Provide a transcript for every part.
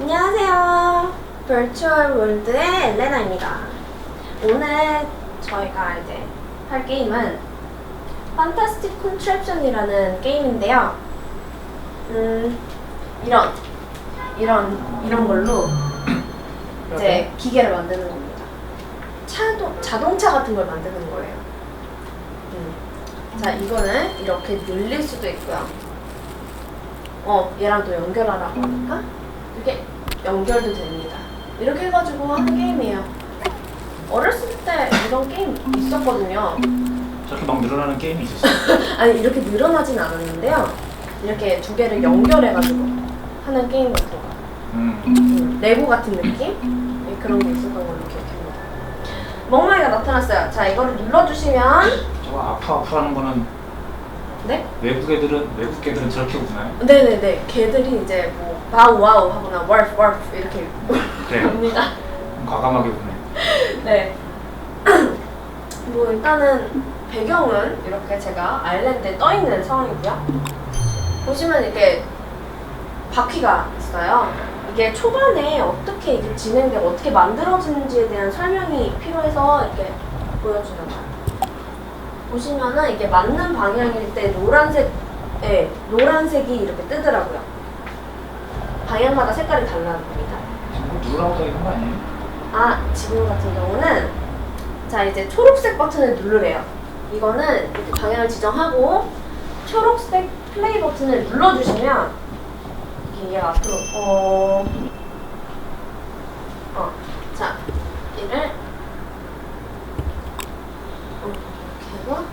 안녕하세요. 버추얼 월드의 엘레나입니다. 오늘 저희가 이제 할 게임은 판타스틱 컨트랩션이라는 게임인데요. 음, 이런 이런 이런 걸로 이제 기계를 만드는 겁니다. 차도 자동차 같은 걸 만드는 거예요. 음. 자, 이거는 이렇게 늘릴 수도 있고요. 어, 얘랑 또 연결하라고 하니까 이렇게 연결도 됩니다. 이렇게 해가지고 하는 게임이에요. 어렸을 때 이런 게임 있었거든요. 저렇게 막 늘어나는 게임이 있었어요. 아니 이렇게 늘어나진 않았는데요. 이렇게 두 개를 연결해가지고 하는 게임 같은 거. 음. 음, 레고 같은 느낌? 네, 그런 게 있었던 걸로 기억합니다. 멍멍이가 나타났어요. 자, 이거를 눌러주시면 저거 아프 아프하는 거는 네? 외국 애들은 외국 애들은 저렇게 웃나요? 네네네. 걔들이 이제 뭐 와우 와우 하거나 월프 월프 이렇게 그래요. 합니다. 과감하게 웃네. 네. 뭐 일단은 배경은 이렇게 제가 아일랜드에 떠 있는 상황이고요. 보시면 이렇게 바퀴가 있어요. 이게 초반에 어떻게 이게 진행되고 어떻게 만들어지는지에 대한 설명이 필요해서 이렇게 보여주는 거예요. 보시면은 이게 맞는 방향일 때 노란색, 예, 노란색이 이렇게 뜨더라고요. 방향마다 색깔이. 지금 누르라고 거 아니에요? 아, 지금 같은 경우는 자 이제 초록색 버튼을 누르래요. 이거는 이렇게 방향을 지정하고 초록색 플레이 버튼을 눌러주시면 이게 얘가 앞으로 어, 어, 자 얘를 어, 이렇게 하고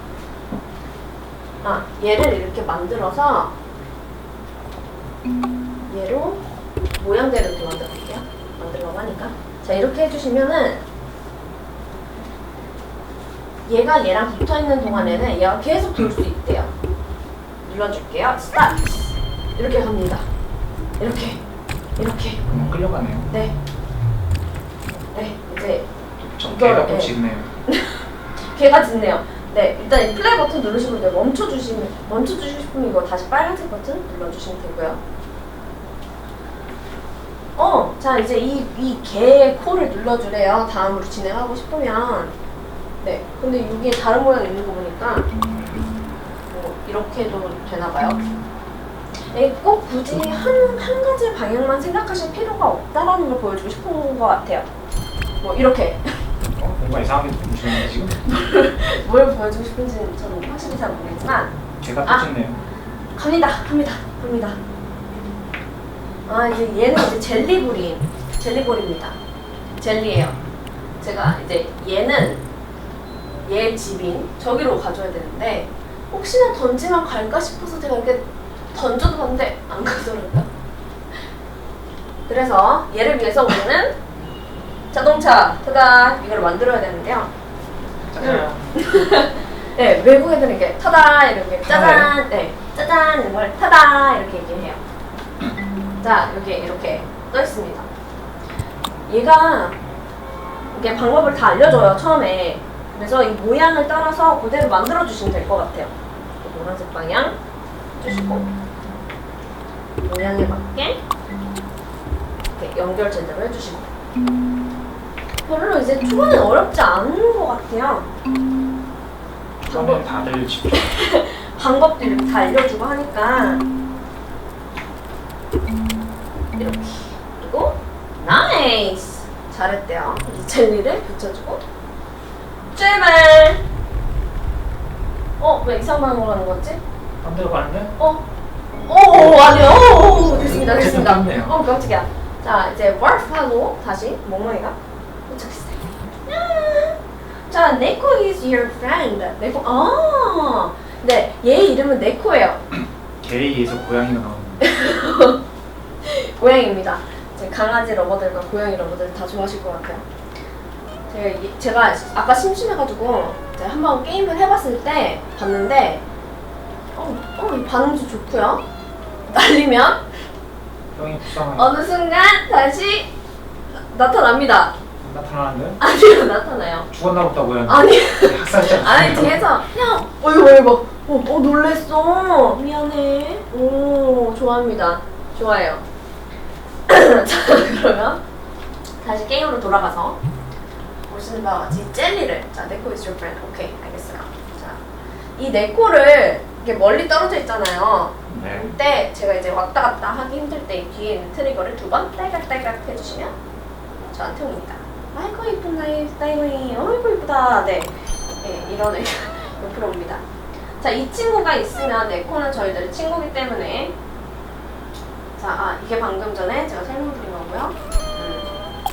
아 얘를 이렇게 만들어서 얘로 모양대로 이렇게 만들어 볼게요. 만들려고 하니까. 자, 이렇게 해주시면은 얘가 얘랑 붙어 있는 동안에는 얘가 계속 돌 수 있대요. 눌러줄게요. 스타트! 이렇게 갑니다. 이렇게. 이렇게. 그만 끌려가네요. 네. 네, 이제 저 이걸, 개가 또 예. 짖네요. 걔가 짖네요. 네, 일단 이 플레이 버튼 누르시고 이제 멈춰 주시면, 멈춰 주시고 싶으면 이거 다시 빨간색 버튼 눌러 주시면 되고요. 어, 자, 이제 이, 이 개의 코를 눌러 주래요. 다음으로 진행하고 싶으면. 네, 근데 여기에 다른 모양 있는 거 보니까, 뭐, 이렇게 해도 되나 봐요. 네, 꼭 굳이 한, 한 가지 방향만 생각하실 필요가 없다라는 걸 보여주고 싶은 것 같아요. 뭐, 이렇게. 어, 뭔가 이상하게 보시는데 지금. 뭘 보여주고 싶은지는 저는 확실히 잘 모르겠지만. 개가 아. 또 짖네요. 갑니다 갑니다 갑니다. 아 이제 얘는 이제 젤리볼이 젤리볼입니다. 젤리예요. 제가 이제 얘는 얘 집인 저기로 가져야 되는데 혹시나 던지면 갈까 싶어서 제가 이렇게 던져도 봤는데 안 가더라고요. 그래서 얘를 위해서 우리는 자동차 타다 이걸 만들어야 되는데요 짜잔. 네, 외국 애들은 이렇게 타다 이렇게 짜잔, 네, 짜잔 이런 걸 타다 이렇게 얘기해요. 자, 여기 이렇게 떠 있습니다. 얘가 이게 방법을 다 알려줘요 처음에. 그래서 이 모양을 따라서 그대로 만들어 주시면 될 것 같아요. 노란색 방향 해주시고 모양에 맞게 이렇게 연결 제대로 해주시고 별로 이제 초반에 어렵지 않은 것 같아요. 이번엔 다들. 방법도 이렇게 다 알려주고 하니까 이렇게 그리고 나이스 잘했대요 이 젤리를 붙여주고 출발 어? 왜 이상한 걸 하는 거지? 딴 데로 가는데? 어? 오 아니요 오, 오, 됐습니다 됐습니다. 어 깜짝이야 자 이제 월프하고 다시 멍멍이가 자 네코 is your friend 네코 아 네, 얘 이름은 네코예요 개이에서 고양이가 나오는 고양이입니다. 제 강아지 러버들과 고양이 러버들 다 좋아하실 것 같아요. 제가, 이- 제가 아까 심심해가지고 이제 한번 게임을 해봤을 때 봤는데 어, 어, 이 반응도 좋고요. 날리면 형이 어느 순간 다시 나- 나타납니다. 나타나는데 아니요, 나타나요. 죽었나 보다 고양이. 아니, 학살자. 아니 뒤에서 그냥 어이구 어이구 어, 어 놀랬어 미안해 오 좋아합니다 좋아해요 자, 그러면 다시 게임으로 돌아가서 보시는 바와 같이 젤리를 자, 네코 is your friend. 오케이, 알겠어요. 자, 이 네코를 이렇게 멀리 떨어져 있잖아요. 네. 그때 제가 이제 왔다 갔다 하기 힘들 때 뒤에 있는 트리거를 두 번 딸깍딸깍 해주시면 저한테 옵니다. 아이고 이쁜 나이 따이머니 어이구 이쁘다. 네, 네 이런 의- 옆으로 옵니다. 자, 이 친구가 있으면 네코는 저희들의 친구기 때문에 자, 아 이게 방금 전에 제가 설명드린 거고요. 음.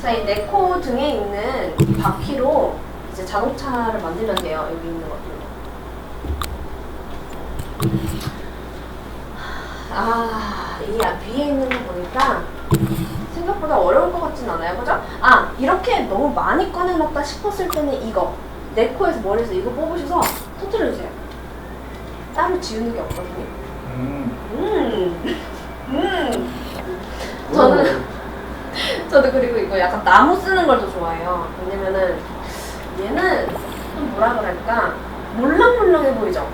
자, 이 네코 등에 있는 이 바퀴로 이제 자동차를 만들면 돼요. 여기 있는 것들로. 아, 이 위에 있는 거 보니까 생각보다 어려울 것 같진 않아요, 그죠? 아, 이렇게 너무 많이 꺼내놨다 싶었을 때는 이거 네코에서 머리에서 이거 뽑으셔서 터트려주세요. 따로 지우는 게 없거든요. 음. 음, 음. 저는 저도 그리고 이거 약간 나무 쓰는 걸 더 좋아해요. 왜냐면은 얘는 좀 뭐라 그럴까 몰랑몰랑해 보이죠?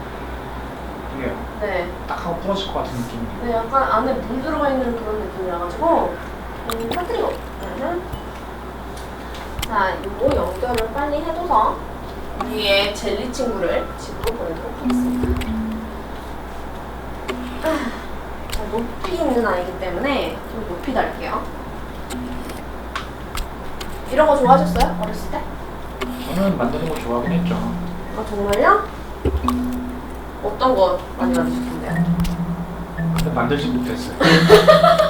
이게 네. 딱 하고 부러질 것 같은 느낌이. 네, 약간 안에 물 들어가 있는 그런 느낌이라 가지고 음, 터뜨리고. 음. 자, 이거 연결을 빨리 해둬서 위에 젤리 친구를 짚고 보내도록 하겠습니다. 아, 자, 높이 있는 아이기 때문에 좀 높이 달게요. 이런 거 좋아하셨어요? 어렸을 때? 저는 만드는 거 좋아하긴 했죠. 아, 정말요? 어떤 거 많이 만드셨던데요? 근데 만들지 못했어요.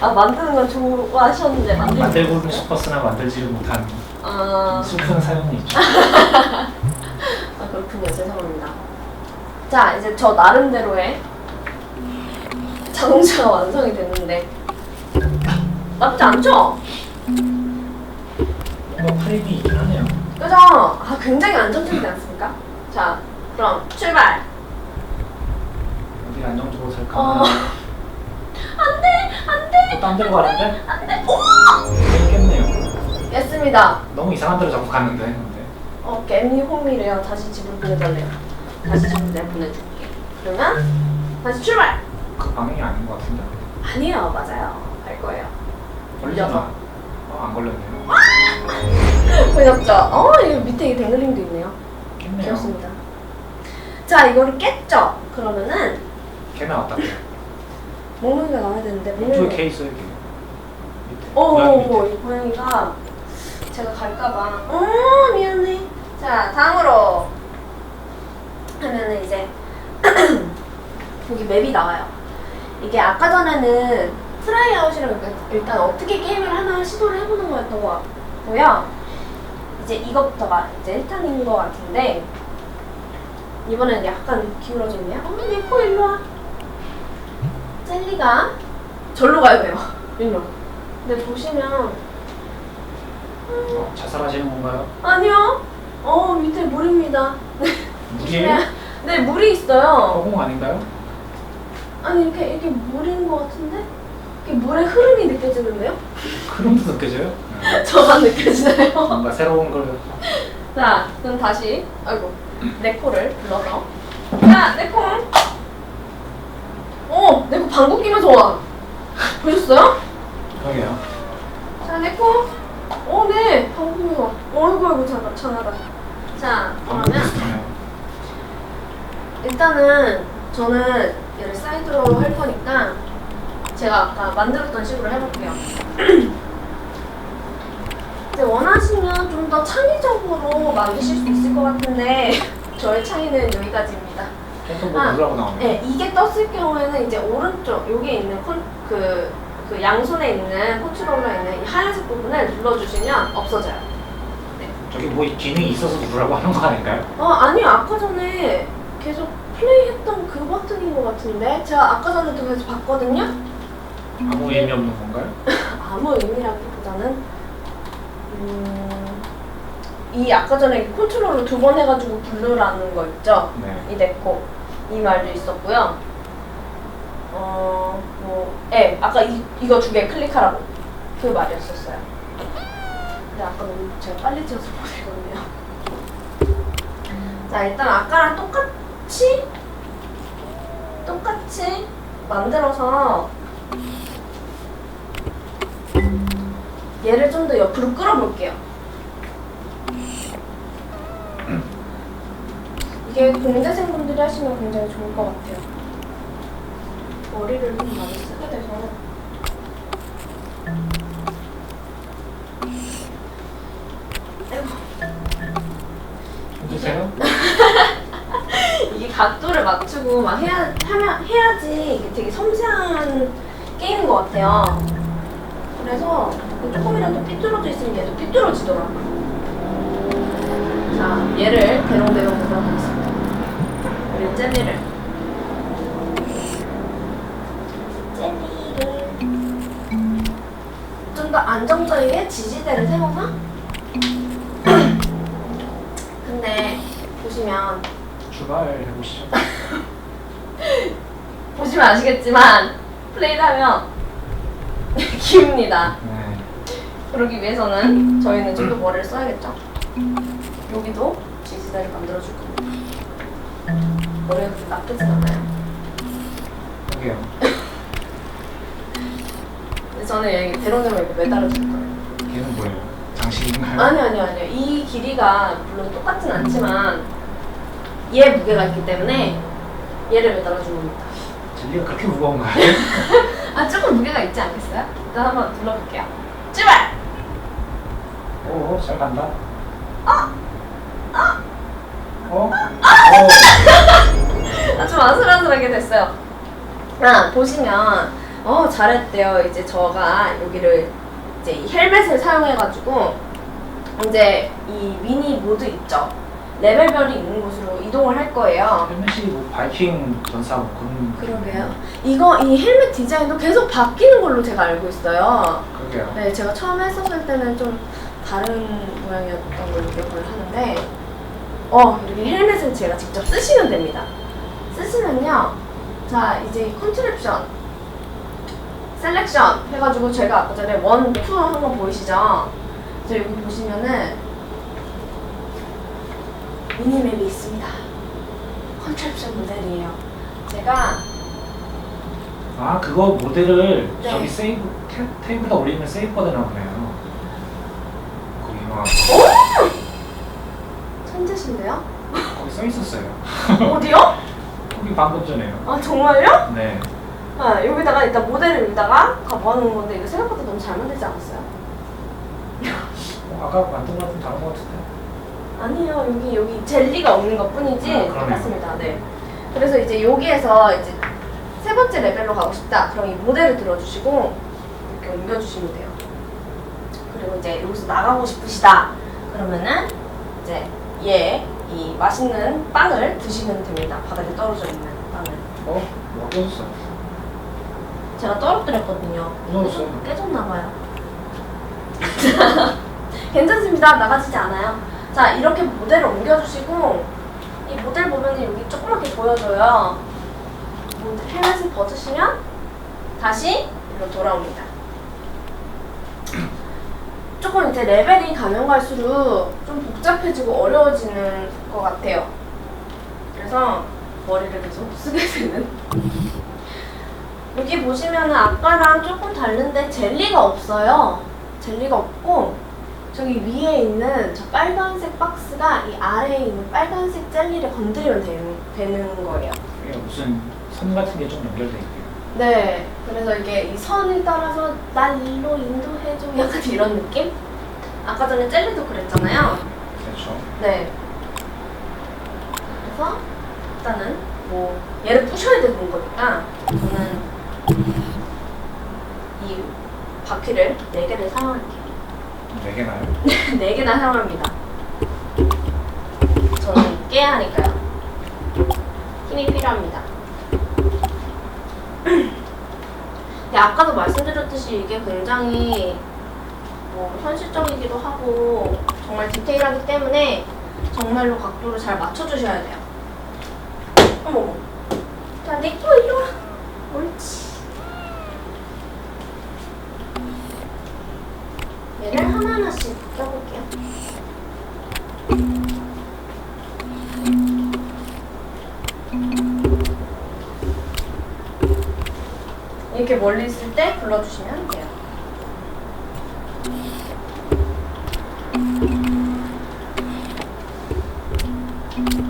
아, 만드는 건 좋아하셨는데 만들지 만들고는 못했어요? 싶었으나 만들지를 못한 아, 슬픈 사연이 있죠. 아 그렇군요 죄송합니다 자 이제 저 나름대로의 자동차가 완성이 됐는데 나쁘지 않죠? 뭔가 프레임이 있긴 하네요. 그죠? 아 굉장히 안정적이지 않습니까? 자 그럼 출발 어디 안정적으로 살까? 어 안돼 또딴 데로 가는데? 안돼 오 있겠네요. 됐습니다 너무 이상한 데로 자꾸 가는데. 근데. 어 개미 홈이래요 다시 집으로 보내달래요 다시 집으로 내가 보내줄게 그러면 다시 출발 그 방향이 아닌 것 같은데? 아니에요 맞아요 갈 거예요 걸리잖아. 어, 안 걸렸네요. 보였죠? 어, 이거 밑에 이 댕글링도 있네요. 깼네요. 귀엽습니다. 자, 이거를 깼죠? 그러면은 걔 나왔다. 그 래. 몽롱이가 나와야 되는데 이쪽에 몽롱이 걔 있어요, 걔. 밑에. 어, 고양이 밑에. 어, 이 고양이가 제가 갈까봐 어, 미안해. 자, 다음으로 하면은 이제 여기 맵이 나와요. 이게 아까 전에는 트라이아웃이라고 일단 어떻게 게임을 하나 시도를 해보는 거였던 것 같고요. 이제 이것부터가 이제 1탄인 것 같은데 이번에는 약간 기울어져 있네요. 어, 내코 일로 와. 젤리가 절로 가야 돼요. 일로. 근데 보시면 어, 자살하시는 건가요? 아니요. 어 밑에 물입니다. 물이에요? 네 물이 있어요. 허공 아닌가요? 아니 이렇게 이렇게 물인 것 같은데 이렇게 물의 흐름이 느껴지는데요? 흐름도 느껴져요? 네. 저만 느껴지나요? 뭔가 새로운 걸 자 그럼 다시 아이고 내 코를 불러서 자내 코. 어, 내코 방귀 끼면서 와. 보셨어요? 그러게요. 자, 내 코. 어, 네. 방귀 끼면서 와. 어이구, 어이구, 장하, 장하다. 자, 그러면. 일단은 저는 얘를 사이드로 할 거니까 제가 아까 만들었던 식으로 해볼게요. 이제 원하시면 좀 더 창의적으로 만드실 수 있을 것 같은데 저의 창의는 여기까지입니다. 계속 뭐 아, 누르라고 나오네. 네, 이게 떴을 경우에는 이제 오른쪽 여기에 있는 콘, 그, 그 양손에 있는 컨트롤러에 있는 이 하얀색 부분을 눌러주시면 없어져요. 저기 뭐 기능이 있어서 누르라고 하는 거 아닌가요? 어 아니요 아까 전에 계속 플레이했던 그 버튼인 것 같은데 제가 아까 전에도 계속 봤거든요. 아무 의미 없는 건가요? 아무 의미라기보다는 음, 이 아까 전에 컨트롤을 두번 해가지고 부르라는 거 있죠. 네. 이 데코 이 말도 있었고요. 어, 뭐, 예, 아까 이, 이거 두 개 클릭하라고 그 말이었었어요. 근데 아까 너무 제가 빨리 찍어서 못했거든요. 자, 일단 아까랑 똑같이 똑같이 만들어서 얘를 좀 더 옆으로 끌어볼게요. 이게 공대생분들이 하시면 굉장히 좋을 것 같아요. 머리를 좀 많이 쓰게 돼서. 힘드세요? 이게 각도를 맞추고 막 해야 하면 해야지 이게 되게 섬세한 게임인 것 같아요. 그래서 조금이라도 삐뚤어져 있으면 얘도 삐뚤어지더라고요. 자, 얘를 대롱대롱 뜯어보겠습니다. 우리 젤리를. 젤리를 좀 더 안정적이게 지지대를 세워서 근데 보시면 출발해 보시죠. 보시면 아시겠지만 플레이를 하면 기웁니다. 네. 그러기 위해서는 저희는 좀 더 머리를 써야겠죠. 여기도 지지대를 만들어줄 겁니다. 머리가 그렇게 나쁘진 않아요. 여기요. 근데 저는 여기 대롱대롱 이렇게 매달아줄 거예요. 걔는 뭐예요? 장식인가요? 아니 아니 아니요. 이 길이가 물론 똑같진 않지만 얘 무게가 있기 때문에 얘를 매달아주는 겁니다. 젤리가 그렇게 무거운가요? 아 조금 무게가 있지 않겠어요? 일단 한번 눌러볼게요. 출발! 오, 잘 간다. 아! 어? 어? 아 좀 아슬아슬하게 됐어요. 아 보시면 어 잘했대요. 이제 저가 여기를 이제 이 헬멧을 사용해가지고 이제 이 미니 모드 있죠. 레벨별이 있는 곳으로 이동을 할 거예요. 헬멧이 뭐 바이킹 전사 뭐 그런 그러게요. 이거 이 헬멧 디자인도 계속 바뀌는 걸로 제가 알고 있어요. 그러게요. 네, 제가 처음 했었을 때는 좀 다른 모양이었던 걸로 기억을 하는데, 어, 이렇게 헬멧을 제가 직접 쓰시면 됩니다. 쓰시면요, 자, 이제 컨트랩션, 셀렉션 해가지고 제가 아까 전에 원, 투 한 거 보이시죠? 저 여기 보시면은 미니맵이 있습니다. 컨트랩션 모델이에요. 제가 아 그거 모델을 네. 저기 세이브 테, 테이블에다 올리면 세이브가 되나 보네요. 거기 막 천재신데요? 거기 써 있었어요. 어디요? 거기 방금 전에요. 아 정말요? 네. 아, 여기다가 일단 모델을 여기다가 가보는 건데 이거 생각보다 너무 잘 만들지 않았어요? 어, 아까 만든 거랑 좀 다른 거 같은데. 아니요 여기 여기 젤리가 없는 것 뿐이지 아, 그러네요. 똑같습니다 네 그래서 이제 여기에서 이제 세 번째 레벨로 가고 싶다 그럼 이 모델을 들어주시고 이렇게 옮겨주시면 돼요 그리고 이제 여기서 나가고 싶으시다 그러면은 이제 얘 이 맛있는 빵을 드시면 됩니다 바닥에 떨어져 있는 빵을 어? 뭐 깨졌어. 제가 떨어뜨렸거든요 무서웠어요. 깨졌나봐요. 괜찮습니다. 나가지지 않아요. 자, 이렇게 모델을 옮겨주시고, 이 모델 보면 여기 조그맣게 보여져요. 모델 헬멧을 벗으시면 다시 이리로 돌아옵니다. 조금 이제 레벨이 가면 갈수록 좀 복잡해지고 어려워지는 것 같아요. 그래서 머리를 계속 쓰게 되는. 여기 보시면은 아까랑 조금 다른데 젤리가 없어요. 젤리가 없고 저기 위에 있는 저 빨간색 박스가 이 아래에 있는 빨간색 젤리를 건드리면 되는, 되는 거예요. 이게 무슨 선 같은 게 좀 연결돼 있대요. 네. 그래서 이게 이 선을 따라서 날 일로 인도해줘 약간 이런 느낌? 아까 전에 젤리도 그랬잖아요. 그렇죠. 네. 그래서 일단은 뭐 얘를 부셔야 되는 거니까 저는 이 바퀴를 4개를 사용할게요. 네 개나요? 4개나 사용합니다. 저는 깨야 하니까요. 힘이 필요합니다. 근데 아까도 말씀드렸듯이 이게 굉장히 뭐 현실적이기도 하고 정말 디테일하기 때문에 정말로 각도를 잘 맞춰주셔야 돼요. 어머. 자, 내거 이리 와. 옳지. 얘를 하나하나씩 껴볼게요. 이렇게 멀리 있을 때 불러주시면 돼요.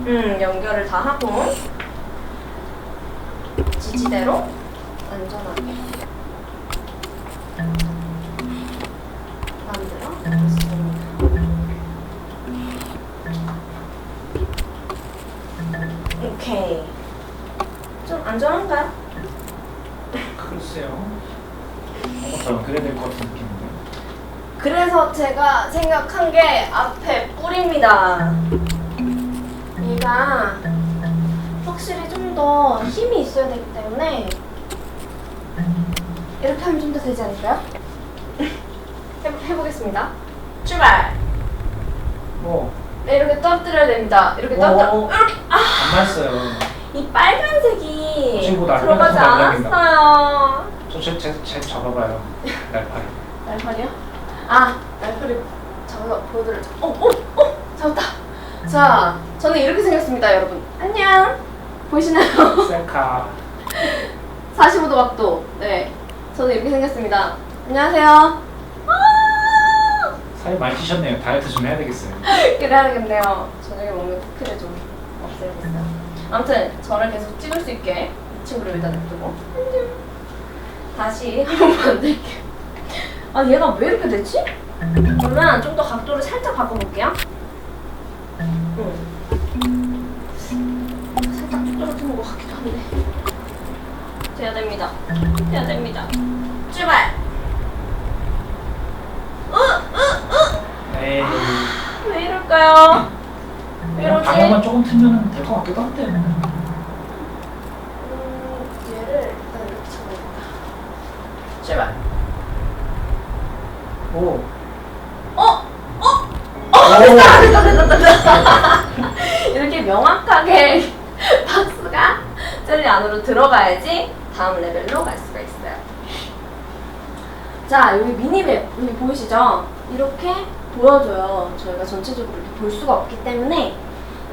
음, 연결을 다 하고 지지대로 안전하게 만들어 보겠습니다. 오케이. 좀 안전한가요? 글쎄요. 뭔가 더 연결해야 될 것 같은 느낌인데. 그래서 제가 생각한 게 앞에 뿔입니다. 얘가 확실히 좀 더 힘이 있어야 되기 때문에 이렇게 하면 좀 더 되지 않을까요? 해보, 해보겠습니다. 출발! 뭐, 네, 이렇게 떨어뜨려야 됩니다. 이렇게 떨어뜨려. 오. 이렇게! 아! 안 맞았어요. 이 빨간색이 친구도 들어가지. 않았어요. 저, 제, 제, 제 잡아봐요. 날파리. 날파리요? 아, 날파리 잡아서 보여드려죠. 어, 어, 어, 잡았다. 자, 저는 이렇게 생겼습니다, 여러분. 안녕. 보이시나요? 셀카. 45도 각도. 네, 저는 이렇게 생겼습니다. 안녕하세요. 아! 살이 많이 찌셨네요. 다이어트 좀 해야 되겠어요. 그래야겠네요. 저녁에 먹는 쿠키를 좀 없애야겠어요. 아무튼 저를 계속 찍을 수 있게 이 친구를 여기다 냅두고 안녕. 다시 한번 만들게요. 아 얘가 왜 이렇게 됐지? 그러면 좀 더 각도를 살짝 바꿔볼게요. 응. 살짝 쭉 떨어지는 것 같기도 한데. 돼야 됩니다. 돼야 됩니다. 출발. 에이. 으. 왜 이럴까요? 왜 그냥 이러지? 방어만 조금 틀면 될 것 같기도 한데. 음, 얘를 일단 이렇게 잡아볼까. 출발. 오. 어? 어? 어? 됐다! 됐다! 됐다! 됐다! 이렇게 명확하게 박스가 젤리 안으로 들어가야지 다음 레벨로 갈 수가 있어요. 자, 여기 미니맵 여기 보이시죠? 이렇게 보여줘요. 저희가 전체적으로 이렇게 볼 수가 없기 때문에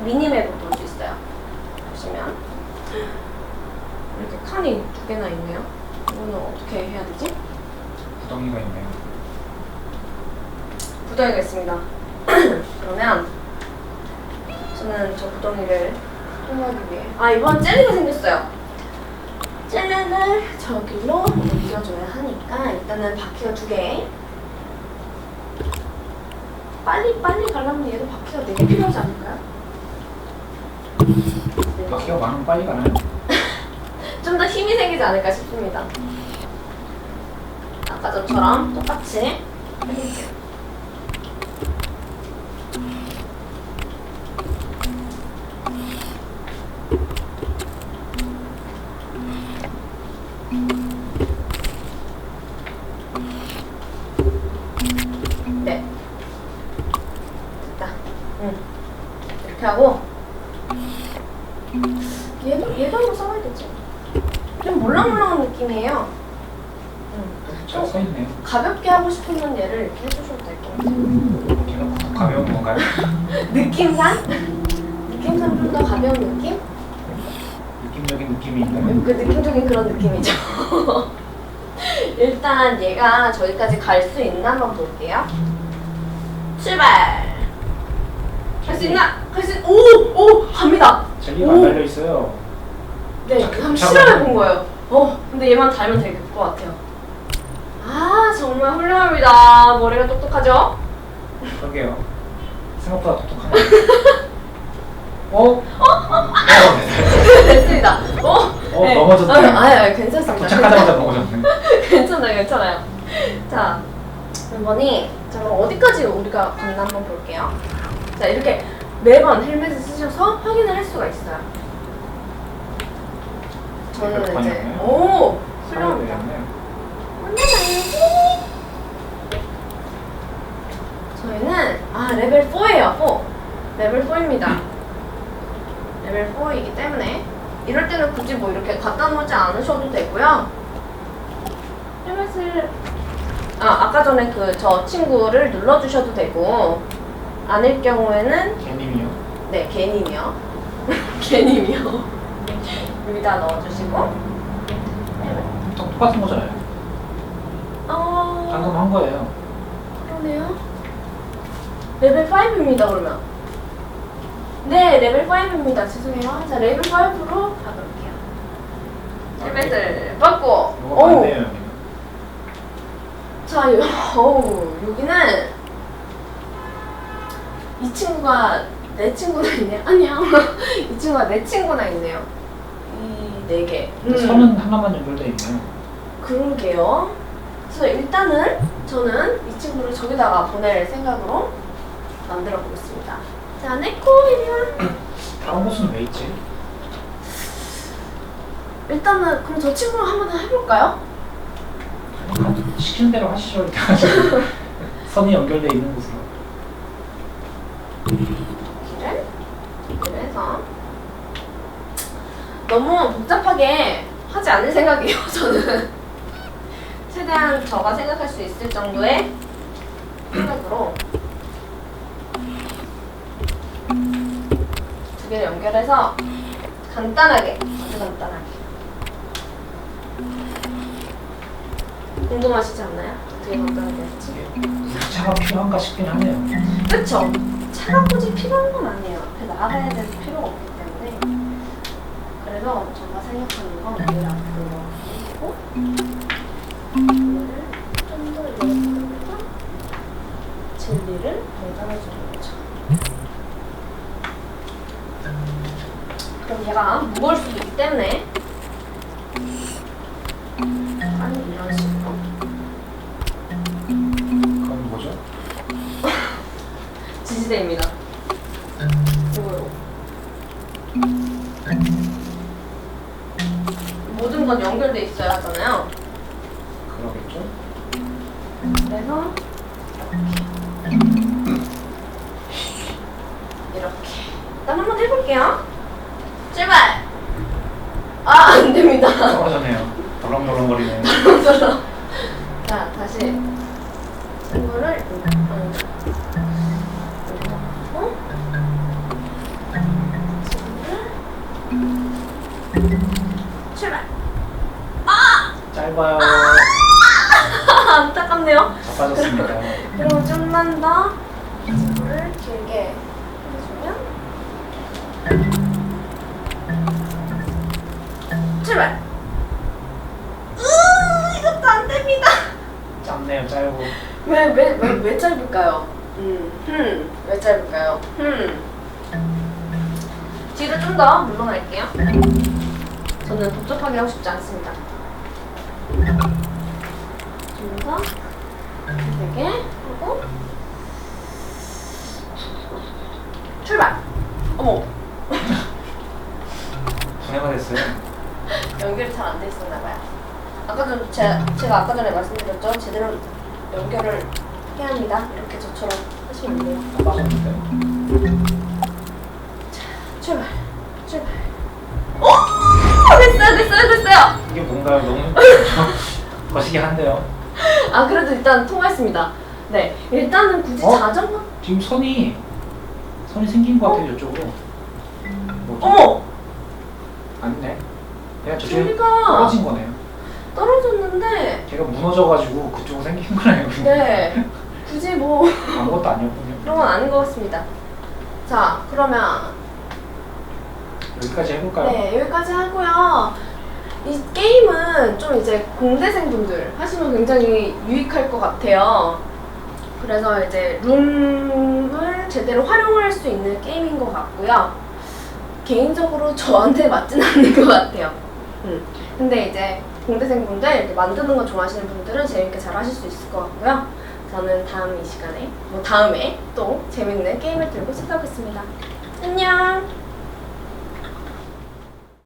미니맵을 볼 수 있어요. 보시면 이렇게 칸이 두 개나 있네요. 이거는 어떻게 해야 되지? 구덩이가 있네요. 구덩이가 있습니다. 그러면 저는 저 구덩이를 통과하기 위해 아 이번 젤리가 생겼어요. 젤리를 저길로 옮겨줘야 하니까 일단은 바퀴가 두 개. 빨리 빨리 가려면 얘도 바퀴가 네개 필요하지 않을까요? 네. 바퀴가 많으면 빨리 가나요? 좀 더 힘이 생기지 않을까 싶습니다. 아까 전처럼 똑같이 해볼게요. 네. 얘도 얘도 한번 써봐야 되지. 좀 몰랑몰랑한 느낌이에요. 응. 가볍게 하고 싶으면 얘를 이렇게 해주셔도 될 것 같아요. 걔가 가벼운 건가요? 느낌상? 느낌상 좀 더 가벼운 느낌? 느낌적인 느낌이 있나요? 그 느낌적인 그런 느낌이죠. 일단 얘가 저기까지 갈 수 있나 한번 볼게요. 출발! 갈 수 있나? 갈 수 있... 오! 오! 갑니다! 젤리가 오! 안 달려 있어요. 네, 한번 실험해 본 거예요. 어, 근데 얘만 달면 될 것 같아요. 아, 정말 훌륭합니다. 머리가 똑똑하죠? 그러게요. 생각보다 똑똑하네요. 어? 어? 어? 됐습니다. 어? 어, 넘어졌네. 아, 아, 아, 괜찮습니다. 도착하자마자 넘어졌네. 괜찮아요, 괜찮아요. 자, 이번이 자 그럼 어디까지 우리가 갔나 한번 볼게요. 자, 이렇게 매번 헬멧을 쓰셔서 확인을 할 수가 있어요. 저는 이제? 오 훌륭합니다. 훌륭하네요. 완전 당연히 저희는 아 레벨 4예요, 4. 레벨 4입니다. 레벨 4이기 때문에 이럴 때는 굳이 뭐 이렇게 갖다 놓지 않으셔도 되고요. 헬멧을 아 아까 전에 그 저 친구를 눌러주셔도 되고 아닐 경우에는 개님이요. 네 개님이요. 개님이요. 여기다 넣어주시고 똑- 똑같은 거잖아요. 어 방금 한 거예요. 나오네요. 레벨 5입니다, 그러면. 네, 레벨 5입니다. 죄송해요. 자, 레벨 5로 가볼게요. 헬멧을 받고. 이거 맞네요 여기는. 자, 요, 어우, 여기는 이 친구가 내 친구나 있네요. 아니야. 이 친구가 내 친구나 있네요. 이네 개. 근데 선은 하나만 연결돼 있네요. 그러게요. 그래서 일단은 저는 이 친구를 저기다가 보낼 생각으로 만들어 보겠습니다. 자, 네코 이리 와. 다른 곳은 왜 있지? 일단은 그럼 저 친구를 한번 해볼까요? 시키는 대로 하시죠 이렇게 선이 연결돼 있는 곳으로. 길을 해서 너무 복잡하게 하지 않을 생각이에요. 저는 최대한 저가 생각할 수 있을 정도의 생각으로 개를 연결해서 간단하게 아주 간단하게 궁금하시지 않나요? 어떻게 간단하게 할지? 이게 차가 필요한가 싶긴 하네요. 그쵸? 차가 굳이 필요한 건 아니에요. 앞에 나가야 될 필요가 없기 때문에. 그래서 제가 생각하는 건 여기를 앞으로 넣고 이거를 좀더 이렇게 해서 진리를 매달아주는 거죠. 그럼 얘가 무거울 수도 있기 때문에 아니 이런 식으로 그건 뭐죠? 지지대입니다. 이거요. 모든 건 연결돼 있어야 하잖아요. 그러겠죠? 그래서 이렇게 이렇게 일단 한번 해볼게요. 출발. 아 안 됩니다. 떨어졌네요. 덜렁덜렁거리네요. 자 다시 이거를? 출발. 짧아요. 안타깝네요. 자빠졌습니다. 그럼 좀만 더 출발. 으 이것도 안 됩니다. 짧네요, 짧고. 왜 왜 왜 왜 짧을까요? 음, 음, 왜 짧을까요? 음. 뒤로 좀 더 물러날게요. 저는 복잡하게 하고 싶지 않습니다. 좀 더 되게 하고 출발. 어머 분해가 됐어요. 연결이 잘 안 돼 있었나 봐요. 아까 전 제가, 제가 아까 전에 말씀드렸죠 제대로 연결을 해야 합니다. 이렇게 저처럼 하시면 안 돼요. 빠졌는데? 출발. 출발. 오! 됐어요, 됐어요, 됐어요. 이게 뭔가요? 너무 거시기 한데요. 아 그래도 일단 통화했습니다. 네, 일단은 굳이 어? 자전거. 지금 선이 선이 생긴 것 같아요, 저쪽으로. 뭐죠? 어머, 아니네. 내가 저쪽에 저기가 떨어진 거네요. 떨어졌는데. 걔가 무너져가지고 그쪽으로 생긴 거네요. 네, 굳이 뭐 아무것도 아니었군요. 그런 건 아닌 것 같습니다. 자, 그러면 여기까지 해볼까요? 네 여기까지 하고요. 이 게임은 좀 이제 공대생 분들 하시면 굉장히 유익할 것 같아요. 그래서 이제 룸을 제대로 활용할 수 있는 게임인 것 같고요. 개인적으로 저한테 맞진 않는 것 같아요. 음. 근데 이제 공대생분들 이렇게 만드는 거 좋아하시는 분들은 재밌게 잘 하실 수 있을 것 같고요. 저는 다음 이 시간에, 뭐 다음에 또 재밌는 게임을 들고 찾아오겠습니다. 안녕!